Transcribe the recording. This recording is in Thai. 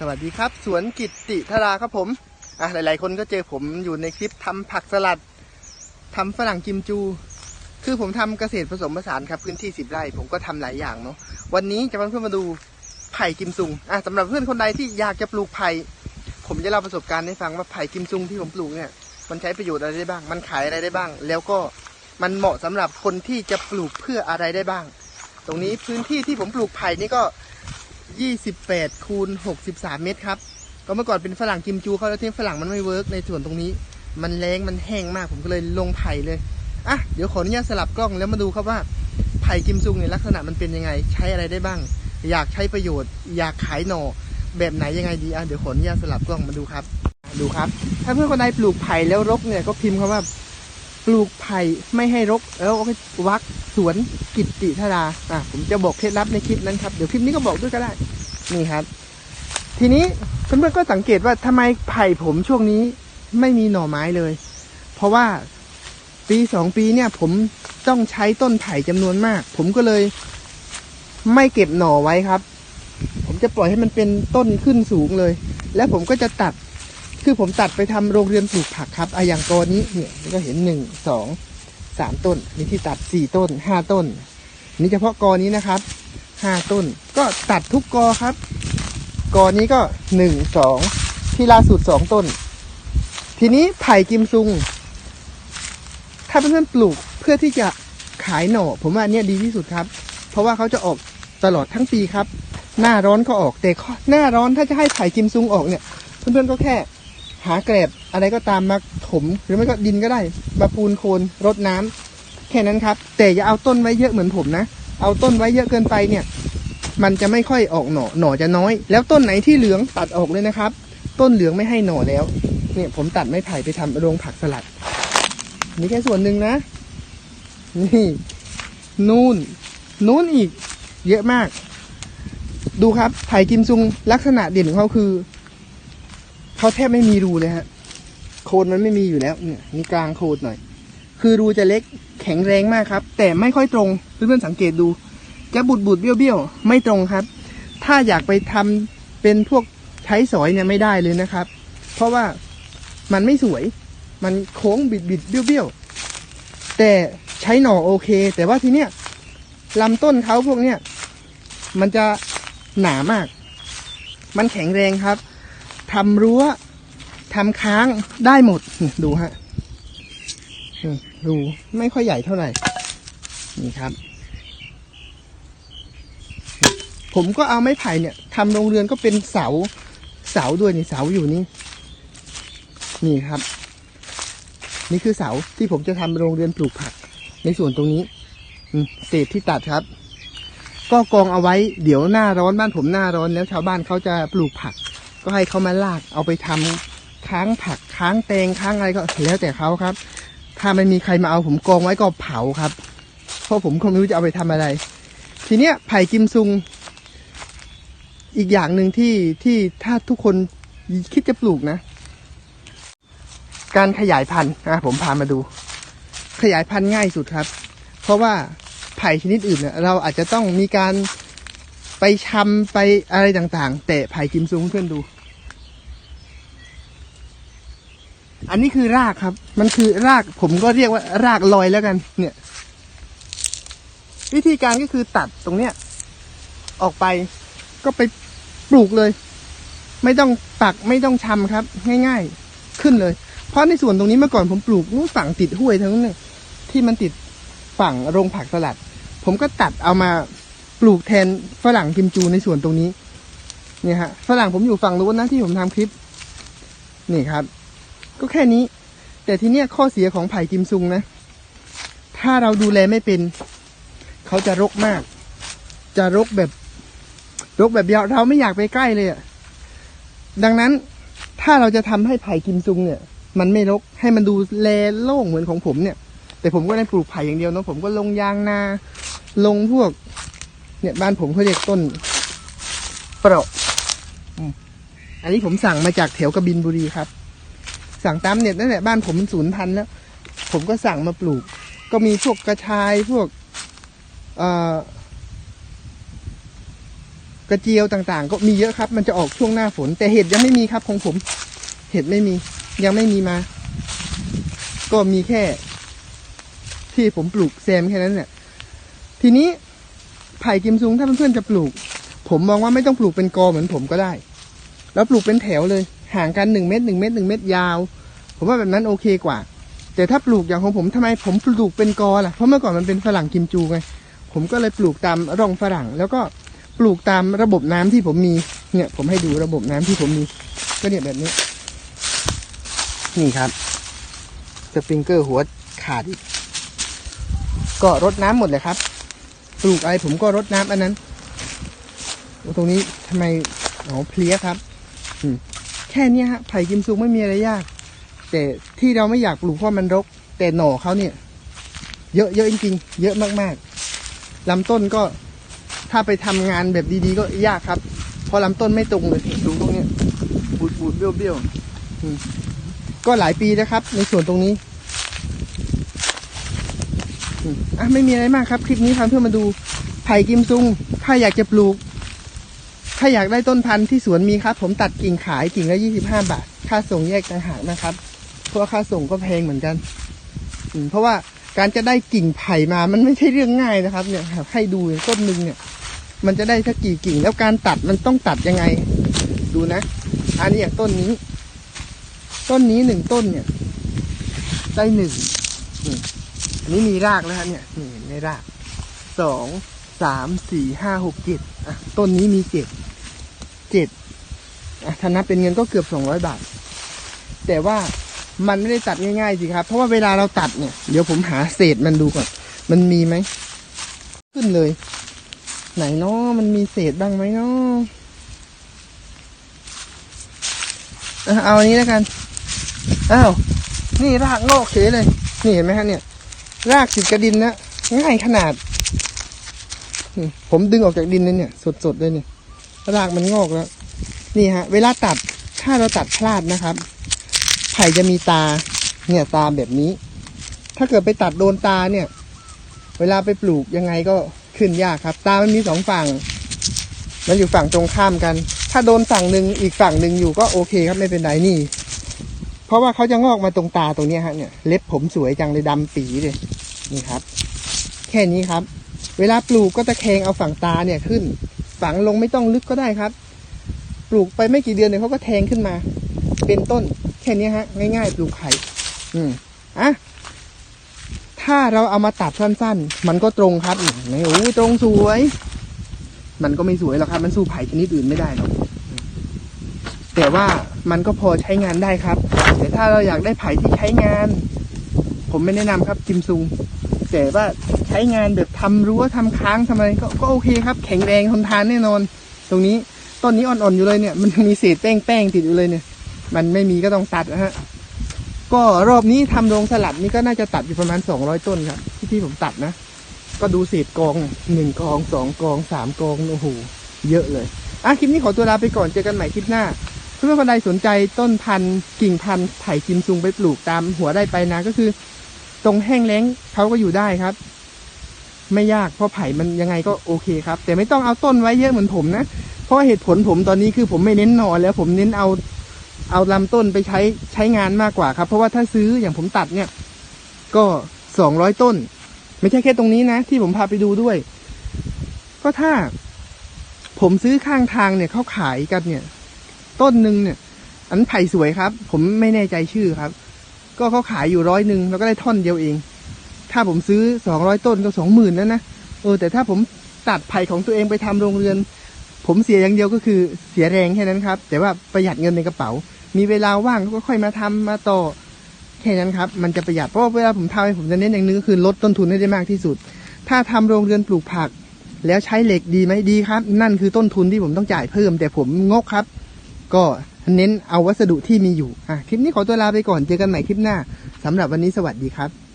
สวัสดีครับ สวนกิตติธราครับผมอะหลาย ๆ คนก็เจอผมอยู่ในคลิปทำผักสลัดทำฝรั่งกิมจู คือผมทำเกษตรผสมผสานครับพื้นที่สิบไร่ ผมก็ทำหลายอย่างเนาะวันนี้จะมาเพื่อนมาดูไผ่กิมซุงอะสำหรับเพื่อนคนใดที่อยากจะปลูกไผ่ผมจะเล่าประสบการณ์ให้ฟังว่าไผ่กิมซุงที่ผมปลูกเนี่ยมันใช้ประโยชน์อะไรได้บ้าง มันขายอะไรได้บ้าง แล้วก็มันเหมาะสำหรับคนที่จะปลูกเพื่ออะไรได้บ้าง ตรงนี้พื้นที่ที่ผมปลูกไผ่นี่ก็ 28คูณ63 เมตรครับ ก็เมื่อก่อนเป็นฝรั่งกิมจูเขาแล้วที่ฝรั่งมันไม่เวิร์กในส่วนตรงนี้ มันแรงมันแห้งมากผมก็เลยลงไผ่เลยอะเดี๋ยวขออนุญาตสลับกล้องแล้วมาดูครับว่าไผ่กิมซุงเนี่ยลักษณะมันเป็นยังไง ใช้อะไรได้บ้าง อยากใช้ประโยชน์ อยากขายหน่อแบบไหนยังไงดีอะเดี๋ยวขออนุญาตสลับกล้องมาดูครับ ดูครับ ถ้าเพื่อนคนใดปลูกไผ่แล้วรกเนี่ยก็พิมพ์คำว่า ปลูกไผ่ไม่ให้รกแล้วก็วักสวนกิตติธาราอะผมจะบอกเคล็ดลับในคลิปนั้นครับ เดี๋ยวคลิปนี้ก็บอกด้วยก็ได้ นี่ครับ ทีนี้เพื่อนๆก็สังเกตว่าทำไมไผ่ผมช่วงนี้ไม่มีหน่อไม้เลย เพราะว่าปีสองปีเนี่ยผมต้องใช้ต้นไผ่จำนวนมาก ผมก็เลย ไม่เก็บหน่อไว้ครับ ผมจะปล่อยให้มันเป็นต้นขึ้นสูงเลย แล้วผมก็จะตัด คือผมตัดไปทำโรงเรือนปลูกผักครับอะอย่างกอนี้เนี่ยก็เห็นหนึ่งสองสามต้นนี่ที่ตัดสี่ต้นห้าต้น นี่เฉพาะกอนี้นะครับห้าต้น ก็ตัดทุกกอครับ กอนี้ก็หนึ่งสองที่ล่าสุดสองต้น ทีนี้ไผ่กิมซุง ถ้าเพื่อนๆปลูกเพื่อที่จะขายหน่อ ผมว่าอันเนี้ยดีที่สุดครับ เพราะว่าเขาจะออกตลอดทั้งปีครับ หน้าร้อนก็ออกแต่ข้อหน้าร้อนถ้าจะให้ไผ่กิมซุงออกเนี่ย เพื่อนๆก็แค่ หาแกลบอะไรก็ตามมาถม หรือไม่ก็ดินก็ได้มาปูนโคลนรดน้ำแค่นั้นครับ แต่อย่าเอาต้นไว้เยอะเหมือนผมนะ เอาต้นไว้เยอะเกินไปเนี่ย มันจะไม่ค่อยออกหน่อหน่อจะน้อย แล้วต้นไหนที่เหลืองตัดออกเลยนะครับ ต้นเหลืองไม่ให้หน่อแล้ว เนี่ยผมตัดไม้ไผ่ไปทำโรงผักสลัดนี่แค่ส่วนหนึ่งนะ นี่นู่นนู่นอีก เยอะมาก ดูครับไผ่กิมซุงลักษณะเด่นของเขาคือ เขาแทบไม่มีรูเลยฮะ โคนมันไม่มีอยู่แล้ว เนี่ยมีกลางโคนหน่อย คือรูจะเล็กแข็งแรงมากครับ แต่ไม่ค่อยตรงเพื่อนๆสังเกตดู จะบุดบุดเบี้ยวเบี้ยวไม่ตรงครับ ถ้าอยากไปทำเป็นพวกใช้สอยเนี่ยไม่ได้เลยนะครับ เพราะว่ามันไม่สวย มันโค้งบิดบิดเบี้ยวเบี้ยวแต่ใช้หน่อโอเค แต่ว่าทีเนี้ยลำต้นเขาพวกเนี้ยมันจะหนามาก มันแข็งแรงครับ ทำรั้วทำค้างได้หมด ดูฮะดูไม่ค่อยใหญ่เท่าไหร่ นี่ครับ ผมก็เอาไม้ไผ่เนี่ยทำโรงเรือนก็เป็นเสา เสาด้วยนี่เสาอยู่นี่ นี่ครับ นี่คือเสาที่ผมจะทำโรงเรือนปลูกผัก ในส่วนตรงนี้เศษที่ตัดครับ ก็กองเอาไว้ เดี๋ยวหน้าร้อนบ้านผมหน้าร้อนแล้วชาวบ้านเขาจะปลูกผัก ก็ให้เขามาลากเอาไปทำค้างผักค้างแตงค้างอะไรก็แล้วแต่เขาครับ ถ้าไม่มีใครมาเอาผมกองไว้ก็เผาครับ เพราะผมคงไม่รู้จะเอาไปทำอะไร ทีเนี้ยไผ่กิมซุง อีกอย่างหนึ่งที่ที่ถ้าทุกคนคิดจะปลูกนะ การขยายพันธุ์อะผมพามาดู ขยายพันธุ์ง่ายสุดครับ เพราะว่าไผ่ชนิดอื่นเนี่ยเราอาจจะต้องมีการไปชำไปอะไรต่างๆ แต่ไผ่กิมซุงเพื่อนดู อันนี้คือรากครับ มันคือรากผมก็เรียกว่ารากลอยแล้วกัน เนี่ย วิธีการก็คือตัดตรงเนี้ย ออกไปก็ไปปลูกเลย ไม่ต้องปักไม่ต้องชำครับ ง่าย ๆ ขึ้นเลย เพราะในส่วนตรงนี้เมื่อก่อนผมปลูกนู้นฝั่งติดห้วยทั้งนั้นที่มันติดฝั่งโรงผักสลัด ผมก็ตัดเอามาปลูกแทนฝรั่งกิมจูในส่วนตรงนี้ เนี่ยฮะฝรั่งผมอยู่ฝั่งนู้นนะที่ผมทำคลิป นี่ครับ ก็แค่นี้ แต่ทีเนี้ยข้อเสียของไผ่กิมซุงนะ ถ้าเราดูแลไม่เป็น เขาจะรกมาก จะรกแบบรกแบบเดียวเราไม่อยากไปใกล้เลยอะดังนั้นถ้าเราจะทำให้ไผ่กิมซุงเนี่ย มันไม่รกให้มันดูแลโล่งเหมือนของผมเนี่ย แต่ผมก็ได้ปลูกไผ่อย่างเดียวเนาะผมก็ลงยางนา ลงพวก เนี่ยบ้านผมเขาเรียกต้นเปราะอันนี้ผมสั่งมาจากแถวกบินบุรีครับ สั่งตามเน็ตนั่นแหละบ้านผมมันศูนย์พันธุ์แล้ว ผมก็สั่งมาปลูก ก็มีพวกกระชายพวกเอ่อกระเจียวต่างๆ ก็มีเยอะครับ มันจะออกช่วงหน้าฝน แต่เห็ดยังไม่มีครับของผม เห็ดไม่มี ยังไม่มีมา ก็มีแค่ ที่ผมปลูกแซมแค่นั้นเนี่ยทีนี้ไผ่กิมซุงถ้าเพื่อนๆจะปลูก ผมมองว่าไม่ต้องปลูกเป็นกอเหมือนผมก็ได้ แล้วปลูกเป็นแถวเลย ห่างกันหนึ่งเมตรหนึ่งเมตรหนึ่งเมตรยาว ผมว่าแบบนั้นโอเคกว่า แต่ถ้าปลูกอย่างของผมทำไมผมปลูกเป็นกอล่ะเพราะเมื่อก่อนมันเป็นฝรั่งกิมจูไงผมก็เลยปลูกตามร่องฝรั่ง แล้วก็ปลูกตามระบบน้ำที่ผมมีเนี่ยผมให้ดูระบบน้ำที่ผมมี ก็เนี่ยแบบนี้ นี่ครับสปริงเกอร์หัวขาดอีกก็รดน้ำหมดเลยครับปลูกอะไรผมก็รดน้ำอันนั้นโอ้ตรงนี้ทำไมอ๋อเพลี้ยครับ อืมแค่นี้ฮะไผ่กิมซุงไม่มีอะไรยาก แต่ที่เราไม่อยากปลูกเพราะมันรก แต่หน่อเขาเนี่ย เยอะเยอะจริงๆเยอะมากๆลำต้นก็ถ้าไปทำงานแบบดีๆก็ยากครับ เพราะลำต้นไม่ตรงเลยดูตรงนี้บูดบูดเบี้ยวเบี้ยวก็หลายปีนะครับ ในส่วนตรงนี้อะไม่มีอะไรมากครับ คลิปนี้ทำเพื่อมาดูไผ่กิมซุง ถ้าอยากจะปลูก ถ้าอยากได้ต้นพันธุ์ที่สวนมีครับ ผมตัดกิ่งขายกิ่งละยี่สิบห้าบาท ค่าส่งแยกต่างหากนะครับ เพราะว่าค่าส่งก็แพงเหมือนกันเพราะว่าการจะได้กิ่งไผ่มามันไม่ใช่เรื่องง่ายนะครับ เนี่ยให้ดูต้นหนึ่งเนี่ย มันจะได้สักกี่กิ่ง แล้วการตัดมันต้องตัดยังไง ดูนะ อันนี้อย่างต้นนี้ ต้นนี้หนึ่งต้นเนี่ย ได้หนึ่งนี่อันนี้มีรากแล้วฮะเนี่ยนี่เห็นรากสองสามสี่ห้าหกเจ็ดอะต้นนี้มีเจ็ด เจ็ดอะถ้านับเป็นเงินก็เกือบสองร้อยบาท แต่ว่ามันไม่ได้ตัดง่ายๆสิครับ เพราะว่าเวลาเราตัดเนี่ย เดี๋ยวผมหาเศษมันดูก่อน มันมีไหม ขึ้นเลย ไหนเนาะมันมีเศษบ้างไหมเนาะเอาอันนี้แล้วกัน อ้าว นี่รากงอกเฉยเลย นี่เห็นไหมฮะเนี่ย รากติดกระดินนะ ง่ายขนาด ผมดึงออกจากดินเลยเนี่ย สดๆเลยเนี่ย รากมันงอกแล้ว นี่ฮะ เวลาตัดถ้าเราตัดพลาดนะครับ ไผ่จะมีตา เนี่ยตาแบบนี้ ถ้าเกิดไปตัดโดนตาเนี่ย เวลาไปปลูกยังไงก็ขึ้นยากครับ ตามันมีสองฝั่ง มันอยู่ฝั่งตรงข้ามกัน ถ้าโดนฝั่งหนึ่งอีกฝั่งหนึ่งอยู่ก็โอเคครับไม่เป็นไรนี่ เพราะว่าเขาจะงอกมาตรงตาตรงนี้ฮะเนี่ยเล็บผมสวยจังเลยดำปีเลยนี่ครับ แค่นี้ครับ เวลาปลูกก็ตะแคงเอาฝั่งตาเนี่ยขึ้น ฝังลงไม่ต้องลึกก็ได้ครับ ปลูกไปไม่กี่เดือนเนี่ยเขาก็แทงขึ้นมา เป็นต้นแค่นี้ฮะ ง่ายๆ ปลูกไข่อืมอะถ้าเราเอามาตัดสั้นๆ มันก็ตรงครับนี่โอ้ยตรงสวย มันก็ไม่สวยหรอกครับ มันสู้ไผ่ชนิดอื่นไม่ได้หรอกแต่ว่ามันก็พอใช้งานได้ครับ แต่ถ้าเราอยากได้ไผ่ที่ใช้งาน ผมไม่แนะนำครับจิมซุง แต่ว่า ใช้งานแบบทำรั้วทำค้างทำอะไรก็ก็โอเคครับ แข็งแรงทนทานแน่นอน ตรงนี้ต้นนี้อ่อนๆอยู่เลยเนี่ย มันมีเศษแป้งๆติดอยู่เลยเนี่ย มันไม่มีก็ต้องตัดนะฮะก็รอบนี้ทำโรงสลัดนี่ก็น่าจะตัดอยู่ประมาณสองร้อยต้นครับที่ที่ผมตัดนะ ก็ดูเศษกองหนึ่งกองสองกองสามกองโอ้โหเยอะเลยอะคลิปนี้ขอตัวลาไปก่อนเจอกันใหม่คลิปหน้าเพื่อนๆคนใดสนใจต้นพันธุ์กิ่งพันธุ์ไผ่กิมซุงไปปลูกตามหัวได้ไปนะก็คือ ตรงแห้งแล้งเขาก็อยู่ได้ครับ ไม่ยากเพราะไผ่มันยังไงก็โอเคครับ แต่ไม่ต้องเอาต้นไว้เยอะเหมือนผมนะ เพราะเหตุผลผมตอนนี้คือผมไม่เน้นหนอนแล้วผมเน้นเอาเอาลำต้นไปใช้ใช้งานมากกว่าครับ เพราะว่าถ้าซื้ออย่างผมตัดเนี่ย ก็สองร้อยต้น ไม่ใช่แค่ตรงนี้นะ ที่ผมพาไปดูด้วย ก็ถ้า ผมซื้อข้างทางเนี่ยเขาขายกันเนี่ย ต้นหนึ่งเนี่ย อันนนไผ่สวยครับ ผมไม่แน่ใจชื่อครับ ก็เขาขายอยู่ร้อยหนึ่งแล้วก็ได้ท่อนเดียวเอง ถ้าผมซื้อสองร้อยต้นก็สองหมื่นแล้วนะเออแต่ถ้าผมตัดไผ่ของตัวเองไปทำโรงเรือน ผมเสียอย่างเดียวก็คือเสียแรงแค่นั้นครับ แต่ว่าประหยัดเงินในกระเป๋า มีเวลาว่างก็ค่อยมาทำมาต่อแค่นั้นครับ มันจะประหยัดเพราะเวลาผมทำผมจะเน้นอย่างหนึงก็คือลดต้นทุนให้ได้มากที่สุด ถ้าทำโรงเรือนปลูกผัก แล้วใช้เหล็กดีไหมดีครับ นั่นคือต้นทุนที่ผมต้องจ่ายเพิ่ม แต่ผมงกครับ ก็เน้นเอาวัสดุที่มีอยู่อะคลิปนี้ขอตัวลาไปก่อนเจอกันใหม่คลิปหน้าสำหรับวันนี้สวัสดีครับ